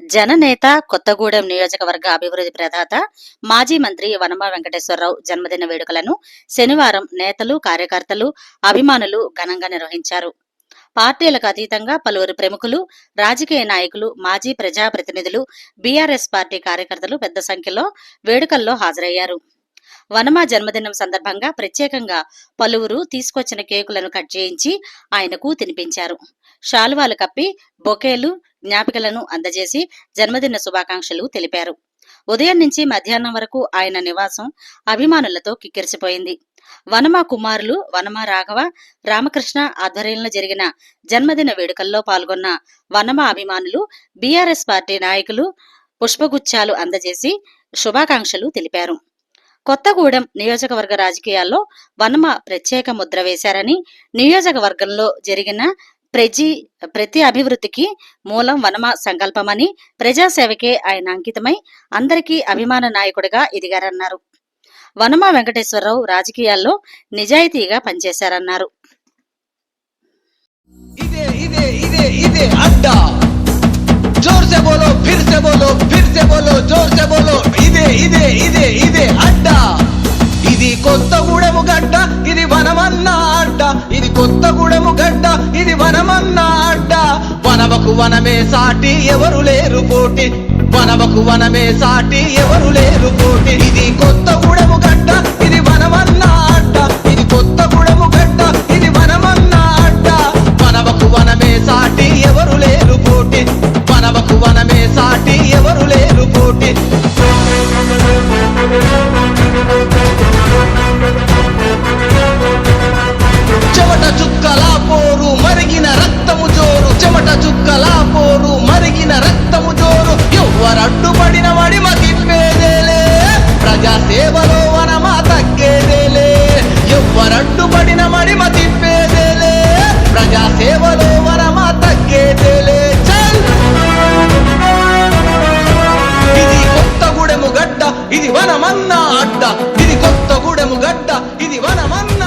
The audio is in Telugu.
జననేత కొత్తగూడెం నియోజకవర్గ అభివృద్ధి ప్రదాత మాజీ మంత్రి వనమ వెంకటేశ్వరరావు జన్మదిన వేడుకలను శనివారం నేతలు కార్యకర్తలు అభిమానులు ఘనంగా నిర్వహించారు. పార్టీలకు అతీతంగా పలువురు ప్రముఖులు రాజకీయ నాయకులు మాజీ ప్రజాప్రతినిధులు బీఆర్ఎస్ పార్టీ కార్యకర్తలు పెద్ద సంఖ్యలో వేడుకల్లో హాజరయ్యారు. వనమ జన్మదినం సందర్భంగా ప్రత్యేకంగా పలువురు తీసుకొచ్చిన కేకులను కట్ చేయించి ఆయనకు తినిపించారు. శాలువాలు కప్పి బొకేలు జ్ఞాపికలను అందజేసి జన్మదిన శుభాకాంక్షలు తెలిపారు. ఉదయం నుంచి మధ్యాహ్నం వరకు ఆయన నివాసం అభిమానులతో కిక్కిరిసిపోయింది. వనమ కుమారులు వనమ రాఘవ రామకృష్ణ ఆధ్వర్యంలో జరిగిన జన్మదిన వేడుకల్లో పాల్గొన్న వనమ అభిమానులు బీఆర్ఎస్ పార్టీ నాయకులు పుష్పగుచ్చాలు అందజేసి శుభాకాంక్షలు తెలిపారు. కొత్తగూడెం నియోజకవర్గ రాజకీయాల్లో వనమ ప్రత్యేక ముద్ర వేశారని నియోజకవర్గంలో జరిగిన ప్రజి ప్రతి అభివృద్ధికి మూలం వనమ సంకల్పమని ప్రజాసేవకే ఆయన అంకితమై అందరికీ అభిమాన నాయకుడిగా ఎదిగారన్నారు. వనమ వెంకటేశ్వరరావు రాజకీయాల్లో నిజాయితీగా పనిచేశారన్నారు. ఇదే ఇదే ఇదే ఇదే అడ్డా జోర్ సే బోలో ఫిర్ సే బోలో ఫిర్ సే బోలో వనమే సాటి ఎవరు లేరు పోటీ. వనమకు వనమే సాటి ఎవరు లేరు పోటీ. ఇది కొత్తగూడెము గడ్డ ఇది వనమన్న అడ్డ ఇది కొత్త గుడము గడ్డ ఇది వనమన్న అడ్డ వనమకు వనమే సాటి ఎవరు ఇది వనమన్న